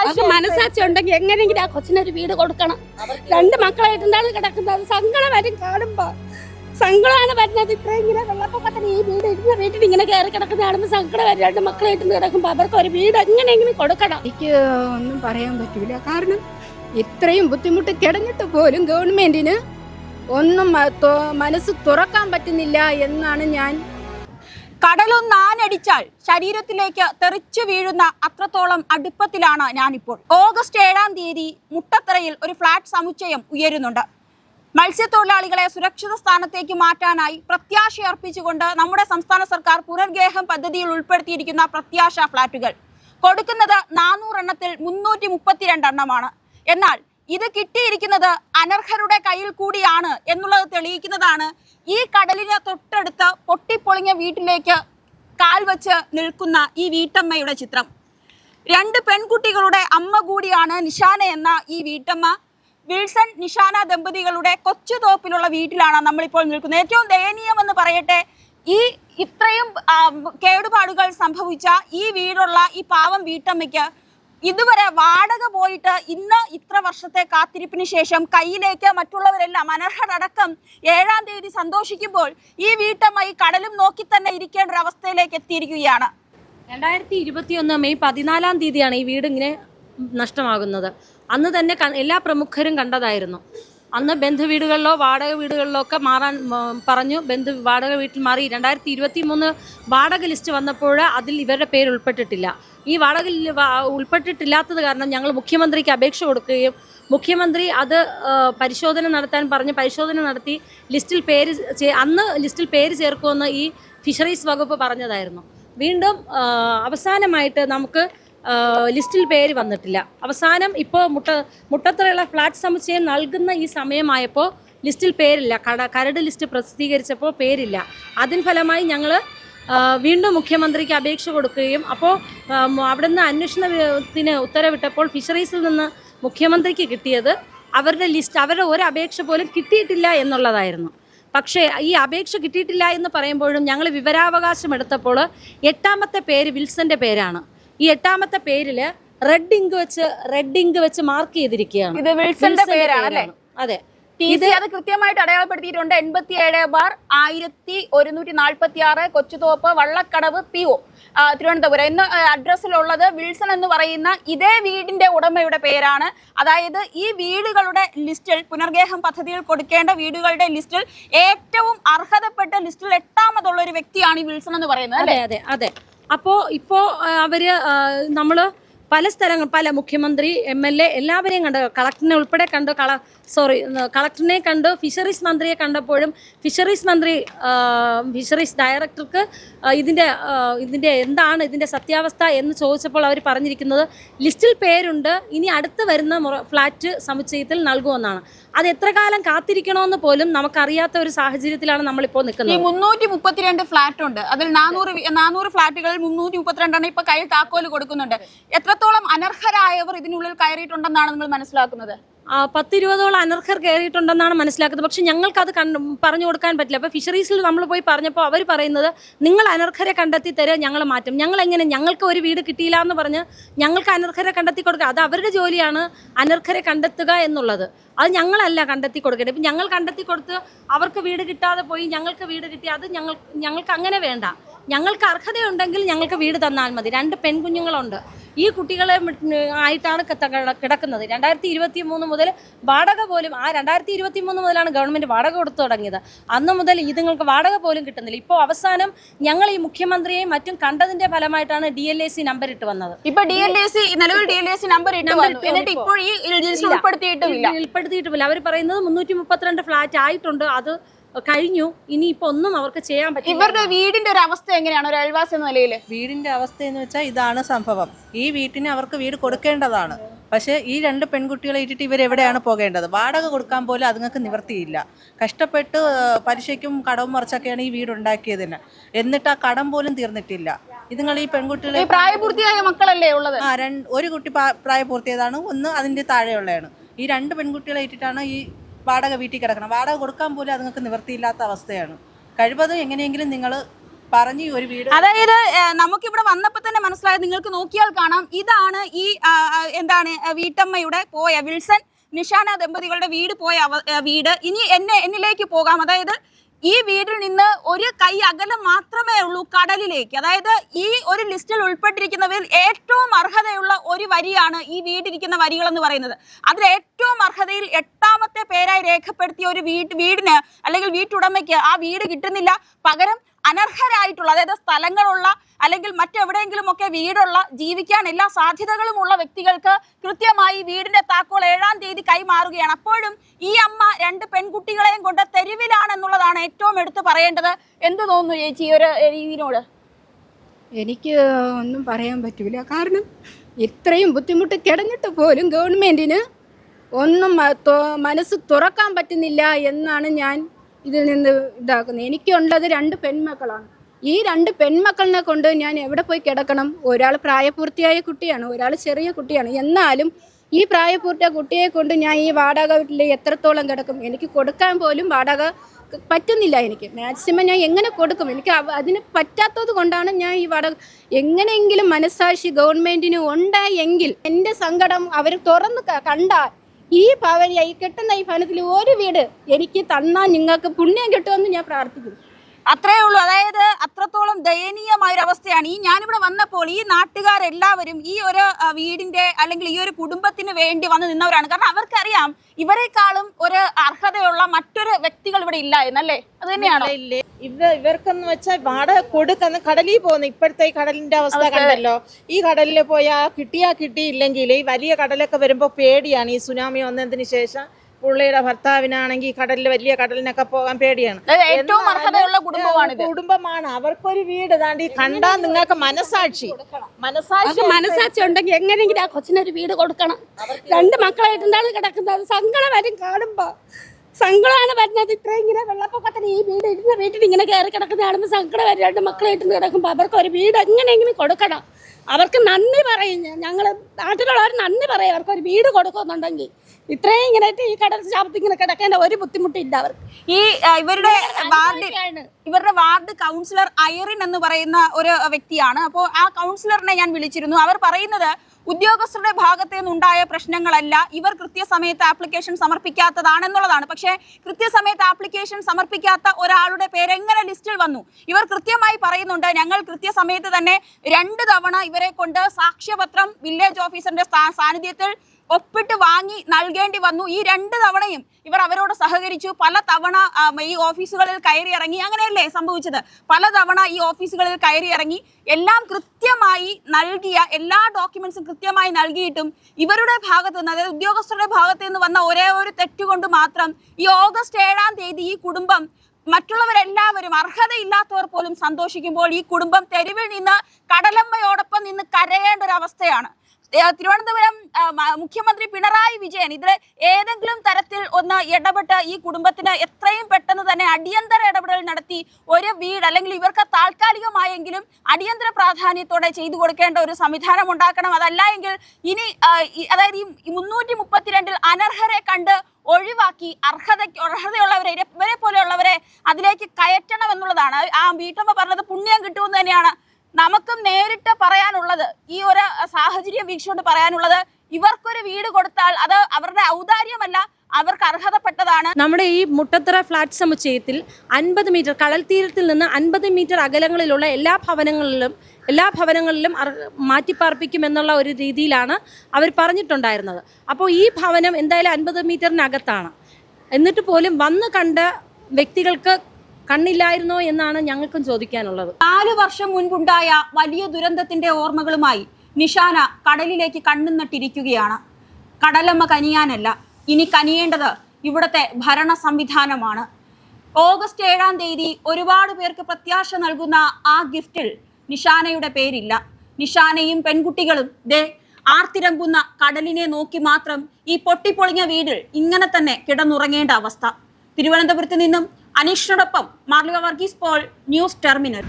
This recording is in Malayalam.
അവർക്ക് മനസാക്ഷി ഉണ്ടെങ്കിൽ എങ്ങനെയെങ്കിലും ആ കൊച്ചിനൊരു വീട് കൊടുക്കണം. രണ്ട് മക്കളായിട്ടുണ്ടാണ് കിടക്കുന്നത്. സങ്കടം വരും കാണുമ്പോ. സങ്കടമാണ് വരുന്നത്. ഇത്രയും ഇങ്ങനെ വെള്ളപ്പൊക്കത്തിന് ഈ വീട് ഇരുന്ന വീട്ടിൽ ഇങ്ങനെ കയറി കിടക്കുന്ന കാണുമ്പോൾ സങ്കടം വരും. രണ്ട് മക്കളായിട്ട് കിടക്കുമ്പോൾ അവർക്ക് ഒരു വീട് എങ്ങനെയെങ്കിലും കൊടുക്കണം. എനിക്ക് ഒന്നും പറയാൻ പറ്റൂല. കാരണം ഇത്രയും ബുദ്ധിമുട്ട് കിടന്നിട്ട് പോലും ഗവൺമെന്റിന് ഒന്നും മനസ്സ് തുറക്കാൻ പറ്റുന്നില്ല എന്നാണ് ഞാൻ കടലൊന്ന് ആഞ്ഞടിച്ചാൽ ശരീരത്തിലേക്ക് തെറിച്ചു വീഴുന്ന അത്രത്തോളം അടുപ്പത്തിലാണ് ഞാനിപ്പോൾ. ഓഗസ്റ്റ് ഏഴാം തീയതി മുട്ടത്തറയിൽ ഒരു ഫ്ളാറ്റ് സമുച്ചയം ഉയരുന്നുണ്ട്. മത്സ്യത്തൊഴിലാളികളെ സുരക്ഷിത സ്ഥാനത്തേക്ക് മാറ്റാനായി പ്രത്യാശ അർപ്പിച്ചുകൊണ്ട് നമ്മുടെ സംസ്ഥാന സർക്കാർ പുനർഗേഹം പദ്ധതിയിൽ ഉൾപ്പെടുത്തിയിരിക്കുന്ന പ്രത്യാശ ഫ്ളാറ്റുകൾ കൊടുക്കുന്നത് നാനൂറെണ്ണത്തിൽ മുന്നൂറ്റി മുപ്പത്തിരണ്ടെണ്ണമാണ്. എന്നാൽ ഇത് കിട്ടിയിരിക്കുന്നത് അനർഹരുടെ കയ്യിൽ കൂടിയാണ് എന്നുള്ളത് തെളിയിക്കുന്നതാണ്. ഈ കടലിന് തൊട്ടടുത്ത് പൊട്ടിപ്പൊളിഞ്ഞ വീട്ടിലേക്ക് കാൽ വച്ച് നിൽക്കുന്ന ഈ വീട്ടമ്മയുടെ ചിത്രം. രണ്ട് പെൺകുട്ടികളുടെ അമ്മ കൂടിയാണ് നിഷാന എന്ന ഈ വീട്ടമ്മ. വിൽസൺ നിഷാന ദമ്പതികളുടെ കൊച്ചു തോപ്പിലുള്ള വീട്ടിലാണ് നമ്മളിപ്പോൾ നിൽക്കുന്നത്. ഏറ്റവും ദയനീയമെന്ന് പറയട്ടെ ഈ ഇത്രയും കേടുപാടുകൾ സംഭവിച്ച ഈ വീടുള്ള ഈ പാവം വീട്ടമ്മയ്ക്ക് ഇതുവരെ വാടക പോയിട്ട് ഇന്ന് ഇത്ര വർഷത്തെ കാത്തിരിപ്പിന് ശേഷം കയ്യിലേക്ക് മറ്റുള്ളവരെല്ലാം അനർഹരടക്കം ഏഴാം തീയതി സന്തോഷിക്കുമ്പോൾ ഈ വീട്ടമ്മ കടലും നോക്കി തന്നെ ഇരിക്കേണ്ട ഒരു അവസ്ഥയിലേക്ക് എത്തിയിരിക്കുകയാണ്. രണ്ടായിരത്തി ഇരുപത്തിയൊന്ന് മെയ് പതിനാലാം തീയതിയാണ് ഈ വീട് ഇങ്ങനെ നഷ്ടമാകുന്നത്. അന്ന് തന്നെ എല്ലാ പ്രമുഖരും കണ്ടതായിരുന്നു. അന്ന് ബന്ധുവീടുകളിലോ വാടക വീടുകളിലോ ഒക്കെ മാറാൻ പറഞ്ഞു ബന്ധു വാടക വീട്ടിൽ മാറി. രണ്ടായിരത്തി ഇരുപത്തി മൂന്ന് വാടക ലിസ്റ്റ് വന്നപ്പോൾ അതിൽ ഇവരുടെ പേര് ഉൾപ്പെട്ടിട്ടില്ല. ഈ വാടകയിൽ ഉൾപ്പെട്ടിട്ടില്ലാത്തത് കാരണം ഞങ്ങൾ മുഖ്യമന്ത്രിക്ക് അപേക്ഷ കൊടുക്കുകയും മുഖ്യമന്ത്രി അത് പരിശോധന നടത്താൻ പറഞ്ഞ് പരിശോധന നടത്തി ലിസ്റ്റിൽ പേര് അന്ന് ലിസ്റ്റിൽ പേര് ചേർക്കുമെന്ന് ഈ ഫിഷറീസ് വകുപ്പ് പറഞ്ഞതായിരുന്നു. വീണ്ടും അവസാനമായിട്ട് നമുക്ക് ലിസ്റ്റിൽ പേര് വന്നിട്ടില്ല. അവസാനം ഇപ്പോൾ മുട്ട മുട്ടത്തറയുള്ള ഫ്ലാറ്റ് സമുച്ചയം നൽകുന്ന ഈ സമയമായപ്പോൾ ലിസ്റ്റിൽ പേരില്ല. കട കരട് ലിസ്റ്റ് പ്രസിദ്ധീകരിച്ചപ്പോൾ പേരില്ല. അതിൻ ഫലമായി ഞങ്ങൾ വീണ്ടും മുഖ്യമന്ത്രിക്ക് അപേക്ഷ കൊടുക്കുകയും അപ്പോൾ അവിടുന്ന് അന്വേഷണത്തിന് ഉത്തരവിട്ടപ്പോൾ ഫിഷറീസിൽ നിന്ന് മുഖ്യമന്ത്രിക്ക് കിട്ടിയത് അവരുടെ ലിസ്റ്റ് അവരുടെ ഒരു അപേക്ഷ പോലും കിട്ടിയിട്ടില്ല എന്നുള്ളതായിരുന്നു. പക്ഷേ ഈ അപേക്ഷ കിട്ടിയിട്ടില്ല എന്ന് പറയുമ്പോഴും ഞങ്ങൾ വിവരാവകാശം എടുത്തപ്പോൾ എട്ടാമത്തെ പേര് വിൽസന്റെ പേരാണ്. ഈ എട്ടാമത്തെ പേരിൽ റെഡ് ഇങ്ക് വെച്ച് റെഡ് ഇങ്ക് വെച്ച് മാർക്ക് ചെയ്തിരിക്കുകയാണ്. ഇത് വിൽസന്റെ പേരാണ്. അതെ. ടി സി അത് കൃത്യമായിട്ട് അടയാളപ്പെടുത്തിയിട്ടുണ്ട്. എൺപത്തി ഏഴ് ബാർ ആയിരത്തി ഒരുന്നൂറ്റി നാൽപ്പത്തി ആറ് കൊച്ചുതോപ്പ് വള്ളക്കടവ് പി ഒ തിരുവനന്തപുരം. എന്ന അഡ്രസ്സിലുള്ളത് വിൽസൺ എന്ന് പറയുന്ന ഇതേ വീടിന്റെ ഉടമയുടെ പേരാണ്. അതായത് ഈ വീടുകളുടെ ലിസ്റ്റിൽ പുനർഗേഹം പദ്ധതിയിൽ കൊടുക്കേണ്ട വീടുകളുടെ ലിസ്റ്റിൽ ഏറ്റവും അർഹതപ്പെട്ട ലിസ്റ്റിൽ എട്ടാമതുള്ള ഒരു വ്യക്തിയാണ് ഈ വിൽസൺ എന്ന് പറയുന്നത് അല്ലേ? അതെ അതെ അപ്പോ ഇപ്പോ അവർ നമ്മൾ പല സ്ഥലങ്ങൾ പല മുഖ്യമന്ത്രി എം എൽ എ എല്ലാവരെയും കണ്ട് കളക്ടറിനെ ഉൾപ്പെടെ കണ്ടു കള സോറി കളക്ടറിനെ കണ്ടു ഫിഷറീസ് മന്ത്രിയെ കണ്ടപ്പോഴും ഫിഷറീസ് മന്ത്രി ഫിഷറീസ് ഡയറക്ടർക്ക് ഇതിന്റെ ഇതിന്റെ എന്താണ് ഇതിന്റെ സത്യാവസ്ഥ എന്ന് ചോദിച്ചപ്പോൾ അവർ പറഞ്ഞിരിക്കുന്നത് ലിസ്റ്റിൽ പേരുണ്ട് ഇനി അടുത്ത് വരുന്ന ഫ്ലാറ്റ് സമുച്ചയത്തിൽ നൽകുമെന്നാണ്. അത് എത്ര കാലം കാത്തിരിക്കണമെന്ന് പോലും നമുക്കറിയാത്ത ഒരു സാഹചര്യത്തിലാണ് നമ്മളിപ്പോൾ ഈ നിൽക്കുന്നത്. മുന്നൂറ്റി മുപ്പത്തിരണ്ട് ഫ്ലാറ്റ് ഉണ്ട് അതിൽ നാനൂറ് നാനൂറ് ഫ്ലാറ്റുകളിൽ മുന്നൂറ്റി മുപ്പത്തിരണ്ടെണ്ണം ഇപ്പൊ കയ്യിൽ താക്കോൽ കൊടുക്കുന്നുണ്ട്. എത്രത്തോളം അനർഹരായവർ ഇതിനുള്ളിൽ കയറിയിട്ടുണ്ടെന്നാണ് നിങ്ങൾ മനസ്സിലാക്കുന്നത്? പത്തിരുപതോളം അനർഹർ കയറിയിട്ടുണ്ടെന്നാണ് മനസ്സിലാക്കുന്നത്. പക്ഷെ ഞങ്ങൾക്ക് അത് കണ്ട് പറഞ്ഞു കൊടുക്കാൻ പറ്റില്ല. അപ്പോൾ ഫിഷറീസിൽ നമ്മൾ പോയി പറഞ്ഞപ്പോൾ അവർ പറയുന്നത് നിങ്ങൾ അനർഹരെ കണ്ടെത്തി തരിക ഞങ്ങൾ മാറ്റും. ഞങ്ങൾ എങ്ങനെ? ഞങ്ങൾക്ക് ഒരു വീട് കിട്ടിയില്ല എന്ന് പറഞ്ഞ് ഞങ്ങൾക്ക് അനർഹരെ കണ്ടെത്തി കൊടുക്കുക അത് അവരുടെ ജോലിയാണ് അനർഹരെ കണ്ടെത്തുക എന്നുള്ളത്. അത് ഞങ്ങളല്ല കണ്ടെത്തി കൊടുക്കേണ്ടത്. ഇപ്പം ഞങ്ങൾ കണ്ടെത്തി കൊടുത്ത് അവർക്ക് വീട് കിട്ടാതെ പോയി ഞങ്ങൾക്ക് വീട് കിട്ടി അത് ഞങ്ങൾ ഞങ്ങൾക്ക് അങ്ങനെ വേണ്ട. ഞങ്ങൾക്ക് അർഹതയുണ്ടെങ്കിൽ ഞങ്ങൾക്ക് വീട് തന്നാൽ മതി. രണ്ട് പെൺകുഞ്ഞുങ്ങളുണ്ട്. ഈ കുട്ടികളെ ആയിട്ടാണ് കിടക്കുന്നത് രണ്ടായിരത്തി ഇരുപത്തി മൂന്ന് മുതൽ വാടക പോലും ആ രണ്ടായിരത്തി ഇരുപത്തി മൂന്ന് മുതലാണ് ഗവൺമെന്റ് വാടക കൊടുത്തു തുടങ്ങിയത്. അന്ന് മുതൽ ഇതുങ്ങൾക്ക് വാടക പോലും കിട്ടുന്നില്ല. ഇപ്പോൾ അവസാനം ഞങ്ങൾ ഈ മുഖ്യമന്ത്രിയെയും മറ്റും കണ്ടതിന്റെ ഫലമായിട്ടാണ് D L A C number ഇട്ട് വന്നത്. ഇപ്പൊ ഡി എൽ എ സി നിലവിൽ D L A C number എന്നിട്ട് ഇപ്പോൾ ഈ ഉൾപ്പെടുത്തിയിട്ടുമില്ല. അവർ പറയുന്നത് മുന്നൂറ്റി മുപ്പത്തിരണ്ട് ഫ്ലാറ്റ് ആയിട്ടുണ്ട്. അത് കഴിഞ്ഞു. ഇനിയിപ്പോ ഒന്നും അവർക്ക് ചെയ്യാൻ പറ്റില്ല. ഇവരുടെ വീടിന്റെ ഒരു അവസ്ഥ എങ്ങനെയാണ്? ഒരു അയൽവാസി എന്ന നിലയിൽ വീടിന്റെ അവസ്ഥ എന്ന് വെച്ചാൽ ഇതാണ് സംഭവം. ഈ വീട്ടിന് അവർക്ക് വീട് കൊടുക്കേണ്ടതാണ്. പക്ഷേ ഈ രണ്ട് പെൺകുട്ടികളെ ഇട്ടിട്ട് ഇവരെവിടെയാണ് പോകേണ്ടത്? വാടക കൊടുക്കാൻ പോലും അതുങ്ങൾക്ക് നിവർത്തിയില്ല കഷ്ടപ്പെട്ട് പലിശയ്ക്കും കടവും മറിച്ചൊക്കെയാണ് ഈ വീട് ഉണ്ടാക്കിയതിന്. എന്നിട്ട് ആ കടം പോലും തീർന്നിട്ടില്ല. ഇതുങ്ങൾ ഈ പെൺകുട്ടികളെ പ്രായപൂർത്തിയായ മക്കളല്ലേ ഉള്ളത്? ആ രണ്ട് ഒരു കുട്ടി പ്രാ- പ്രായപൂർത്തിയതാണ്. ഒന്ന് അതിന്റെ താഴെയുള്ളതാണ് ഈ രണ്ട് പെൺകുട്ടികളെ ഇട്ടിട്ടാണ് ഈ വാടക വീട്ടിൽ കിടക്കണം. വാടക കൊടുക്കാൻ പോലും അതുങ്ങൾക്ക് നിവൃത്തിയില്ലാത്ത അവസ്ഥയാണ്. കഴിവതും എങ്ങനെയെങ്കിലും നിങ്ങൾ പറഞ്ഞു ഒരു വീട് അതായത് നമുക്ക് നമുക്കിവിടെ വന്നപ്പോൾ തന്നെ മനസ്സിലായത് നിങ്ങൾക്ക് നോക്കിയാൽ കാണാം. ഇതാണ് ഈ എന്താണ് വീട്ടമ്മയുടെ പോയ വിൽസൺ നിഷാന ദമ്പതികളുടെ വീട് പോയ വീട്. ഇനി എന്നെ എന്നിലേക്ക് പോകാം. അതായത് ഈ വീടിൽ നിന്ന് ഒരു കൈ അകലം മാത്രമേ ഉള്ളൂ കടലിലേക്ക്. അതായത് ഈ ഒരു ലിസ്റ്റിൽ ഉൾപ്പെട്ടിരിക്കുന്നവരിൽ ഏറ്റവും അർഹതയുള്ള ഒരു വരിയാണ് ഈ വീടിരിക്കുന്ന വരികൾ എന്ന് പറയുന്നത്. അതിൽ ഏറ്റവും അർഹതയിൽ എട്ടാമത്തെ പേരായി രേഖപ്പെടുത്തിയ ഒരു വീട് വീടിന് അല്ലെങ്കിൽ വീട്ടുടമയ്ക്ക് ആ വീട് കിട്ടുന്നില്ല. പകരം അനർഹരായിട്ടുള്ള അതായത് സ്ഥലങ്ങളുള്ള അല്ലെങ്കിൽ മറ്റെവിടെയെങ്കിലും ഒക്കെ വീടുള്ള ജീവിക്കാൻ എല്ലാ സാധ്യതകളുമുള്ള വ്യക്തികൾക്ക് കൃത്യമായി വീടിന്റെ താക്കോൽ ഏഴാം തീയതി കൈമാറുകയാണ്. അപ്പോഴും ഈ അമ്മ രണ്ട് പെൺകുട്ടികളെയും കൊണ്ട് തെരുവിലാണെന്നുള്ളതാണ് ഏറ്റവും എടുത്തു പറയേണ്ടത്. എന്ത് തോന്നുന്നു ചേച്ചി ഈ ഒരു രീതിയിലോട് എനിക്ക് ഒന്നും പറയാൻ പറ്റൂല. കാരണം ഇത്രയും ബുദ്ധിമുട്ട് കിടന്നിട്ട് പോലും ഗവൺമെന്റിന് ഒന്നും മനസ്സ് തുറക്കാൻ പറ്റുന്നില്ല എന്നാണ് ഞാൻ ഇതിൽ നിന്ന് ഇതാക്കുന്നത് എനിക്കുള്ളത് രണ്ട് പെൺമക്കളാണ്. ഈ രണ്ട് പെൺമക്കളിനെ കൊണ്ട് ഞാൻ എവിടെ പോയി കിടക്കണം? ഒരാൾ പ്രായപൂർത്തിയായ കുട്ടിയാണ് ഒരാൾ ചെറിയ കുട്ടിയാണ്. എന്നാലും ഈ പ്രായപൂർത്തിയായ കുട്ടിയെ കൊണ്ട് ഞാൻ ഈ വാടക വീട്ടിൽ എത്രത്തോളം കിടക്കും? എനിക്ക് കൊടുക്കാൻ പോലും വാടക പറ്റുന്നില്ല എനിക്ക്. മാക്സിമം ഞാൻ എങ്ങനെ കൊടുക്കും? എനിക്ക് അതിന് പറ്റാത്തത് കൊണ്ടാണ് ഞാൻ ഈ വാടക എങ്ങനെയെങ്കിലും മനസ്സാക്ഷി ഗവൺമെന്റിന് ഉണ്ടായെങ്കിൽ എന്റെ സങ്കടം അവർ തുറന്ന് കണ്ടാൽ ഈ ഭവൻ ഈ കിട്ടുന്ന ഈ ഭവനത്തിൽ ഒരു വീട് എനിക്ക് തന്നാൽ നിങ്ങൾക്ക് പുണ്യം കിട്ടുമെന്ന് ഞാൻ പ്രാർത്ഥിക്കുന്നു. അത്രേ ഉള്ളൂ. അതായത് അത്രത്തോളം ദയനീയമായ ഒരു അവസ്ഥയാണ് ഈ ഞാനിവിടെ വന്നപ്പോൾ ഈ നാട്ടുകാരെല്ലാവരും ഈ ഒരു വീടിന്റെ അല്ലെങ്കിൽ ഈ ഒരു കുടുംബത്തിന് വേണ്ടി വന്ന് നിന്നവരാണ്. കാരണം അവർക്കറിയാം ഇവരെക്കാളും ഒരു അർഹതയുള്ള മറ്റൊരു വ്യക്തികൾ ഇവിടെ ഇല്ല എന്നല്ലേ? അത് തന്നെയാണ്? ഇവ ഇവർക്കെന്ന് വെച്ചാൽ വാടക കൊടുക്കുന്ന കടലിൽ പോകുന്ന ഇപ്പോഴത്തെ ഈ കടലിന്റെ അവസ്ഥ കണ്ടല്ലോ. ഈ കടലിൽ പോയാൽ കിട്ടിയാ കിട്ടിയില്ലെങ്കിൽ ഈ വലിയ കടലൊക്കെ വരുമ്പോൾ പേടിയാണ് ഈ സുനാമി വന്നതിന് ശേഷം. പുള്ളിയുടെ ഭർത്താവിനാണെങ്കിൽ കടലിൽ വലിയ കടലിനൊക്കെ പോകാൻ പേടിയാണ്. ഏറ്റവും അർഹതയുള്ള കുടുംബമാണിത്. കുടുംബമാണ്. അവർക്കൊരു വീട് താണ്ടി കണ്ടാ നിങ്ങൾക്ക് മനസാക്ഷി. മനസാക്ഷി മനസാക്ഷി മനസ്സാക്ഷി ഉണ്ടെങ്കിൽ എങ്ങനെയെങ്കിലും ആ കൊച്ചിനൊരു വീട് കൊടുക്കണം. രണ്ട് മക്കളായിട്ടാണ് കിടക്കുന്നത്. സങ്കടം വരും കാണുമ്പോ. സങ്കടമാണ് വരുന്നത്. ഇത്രയും ഇങ്ങനെ വെള്ളപ്പൊക്കത്തിന് ഈ വീട് ഇരുന്ന വീട്ടിൽ ഇങ്ങനെ കയറി കിടക്കുന്ന കാണുമ്പോൾ സങ്കടം വരും. രണ്ട് മക്കളായിട്ട് കിടക്കുമ്പോൾ അവർക്ക് ഒരു വീട് എങ്ങനെയെങ്കിലും കൊടുക്കണം. അവർക്ക് നന്ദി പറയും. ഞങ്ങൾ നാട്ടിലുള്ളവർ നന്ദി പറയും. അവർക്ക് ഒരു വീട് കൊടുക്കുന്നുണ്ടെങ്കിൽ. ഇത്രയും ഇങ്ങനെ ഈ കടൽ ശാപത്തിൽ ഇങ്ങനെ കിടക്കേണ്ട ഒരു ബുദ്ധിമുട്ടില്ല അവർക്ക്. ഈ ഇവരുടെ വാർഡ്. ഇവരുടെ വാർഡ് കൗൺസിലർ ഐറിൻ എന്ന് പറയുന്ന ഒരു വ്യക്തിയാണ്. അപ്പോൾ ആ കൗൺസിലറിനെ ഞാൻ വിളിച്ചിരുന്നു. അവർ പറയുന്നത് ഉദ്യോഗസ്ഥരുടെ ഭാഗത്തു നിന്നുണ്ടായ പ്രശ്നങ്ങളല്ല. ഇവർ കൃത്യസമയത്ത് ആപ്ലിക്കേഷൻ സമർപ്പിക്കാത്തതാണെന്നുള്ളതാണ്. പക്ഷേ കൃത്യസമയത്ത് ആപ്ലിക്കേഷൻ സമർപ്പിക്കാത്ത ഒരാളുടെ പേര് എങ്ങനെ ലിസ്റ്റിൽ വന്നു? ഇവർ കൃത്യമായി പറയുന്നുണ്ട് ഞങ്ങൾ കൃത്യസമയത്ത് തന്നെ രണ്ട് തവണ ഇവരെ കൊണ്ട് സാക്ഷ്യപത്രം വില്ലേജ് ഓഫീസറിന്റെ സാന്നിധ്യത്തിൽ ഒപ്പിട്ട് വാങ്ങി നൽകേണ്ടി വന്നു. ഈ രണ്ട് തവണയും ഇവർ അവരോട് സഹകരിച്ചു. പല തവണ ഈ ഓഫീസുകളിൽ കയറി ഇറങ്ങി. അങ്ങനെയല്ലേ സംഭവിച്ചത്? പല തവണ ഈ ഓഫീസുകളിൽ കയറി ഇറങ്ങി. എല്ലാം കൃത്യമായി നൽകിയ എല്ലാ ഡോക്യുമെന്റ്സും കൃത്യമായി നൽകിയിട്ടും ഇവരുടെ ഭാഗത്ത് നിന്ന് അതായത് ഉദ്യോഗസ്ഥരുടെ ഭാഗത്ത് നിന്ന് വന്ന ഒരേ ഒരു തെറ്റുകൊണ്ട് മാത്രം ഈ ഓഗസ്റ്റ് ഏഴാം തീയതി ഈ കുടുംബം മറ്റുള്ളവരെല്ലാവരും അർഹതയില്ലാത്തവർ പോലും സന്തോഷിക്കുമ്പോൾ ഈ കുടുംബം തെരുവിൽ നിന്ന് കടലമ്മയോടൊപ്പം നിന്ന് കരയേണ്ട ഒരു അവസ്ഥയാണ്. തിരുവനന്തപുരം മുഖ്യമന്ത്രി പിണറായി വിജയൻ ഇതിൽ ഏതെങ്കിലും തരത്തിൽ ഒന്ന് ഇടപെട്ട് ഈ കുടുംബത്തിന് എത്രയും പെട്ടെന്ന് തന്നെ അടിയന്തര ഇടപെടൽ നടത്തി ഒരു വീട് അല്ലെങ്കിൽ ഇവർക്ക് താൽക്കാലികമായെങ്കിലും അടിയന്തര പ്രാധാന്യത്തോടെ ചെയ്തു കൊടുക്കേണ്ട ഒരു സംവിധാനം ഉണ്ടാക്കണം. അതല്ല എങ്കിൽ ഇനി അതായത് ഈ മുന്നൂറ്റി മുപ്പത്തിരണ്ടിൽ അനർഹരെ കണ്ട് ഒഴിവാക്കി അർഹത അർഹതയുള്ളവരെ ഇവരെ പോലെയുള്ളവരെ അതിലേക്ക് കയറ്റണം എന്നുള്ളതാണ് ആ വീട്ടമ്മ പറഞ്ഞത് പുണ്യം കിട്ടുമെന്ന് തന്നെയാണ്. നമുക്കും നേരിട്ട് പറയാനുള്ളത് ഈ ഒരു സാഹചര്യം വീക്ഷിച്ചുകൊണ്ട് പറയാനുള്ളത് ഇവർക്കൊരു വീട് കൊടുത്താൽ അത് അവരുടെ ഔദാര്യമല്ല അവർക്ക് അർഹതപ്പെട്ടതാണ്. നമ്മുടെ ഈ മുട്ടത്തറ ഫ്ലാറ്റ് സമുച്ചയത്തിൽ അൻപത് മീറ്റർ കടൽ തീരത്തിൽ നിന്ന് അൻപത് മീറ്റർ അകലങ്ങളിലുള്ള എല്ലാ ഭവനങ്ങളിലും എല്ലാ ഭവനങ്ങളിലും മാറ്റിപ്പാർപ്പിക്കുമെന്നുള്ള മാറ്റിപ്പാർപ്പിക്കും ഒരു രീതിയിലാണ് അവർ പറഞ്ഞിട്ടുണ്ടായിരുന്നത്. അപ്പോൾ ഈ ഭവനം എന്തായാലും അൻപത് മീറ്ററിനകത്താണ്. എന്നിട്ട് പോലും വന്ന് കണ്ട വ്യക്തികൾക്ക് കണ്ണില്ലായിരുന്നോ എന്നാണ് ഞങ്ങൾക്കും ചോദിക്കാനുള്ളത്. നാല് വർഷം മുൻപുണ്ടായ വലിയ ദുരന്തത്തിന്റെ ഓർമ്മകളുമായി നിഷാന കടലിലേക്ക് കണ്ണുനട്ടിരിക്കുകയാണ്. കടലമ്മ കനിയാനല്ല ഇനി കനിയേണ്ടത് ഇവിടുത്തെ ഭരണ സംവിധാനമാണ്. ഓഗസ്റ്റ് ഏഴാം തീയതി ഒരുപാട് പേർക്ക് പ്രത്യാശ നൽകുന്ന ആ ഗിഫ്റ്റിൽ നിഷാനയുടെ പേരില്ല. നിഷാനയും പെൺകുട്ടികളും ദേ ആർത്തിരമ്പുന്ന കടലിനെ നോക്കി മാത്രം ഈ പൊട്ടിപ്പൊളിഞ്ഞ വീടിൽ ഇങ്ങനെ തന്നെ കിടന്നുറങ്ങേണ്ട അവസ്ഥ. തിരുവനന്തപുരത്ത് നിന്നും അനീഷിനോടൊപ്പം Marlika Varghese Paul news terminal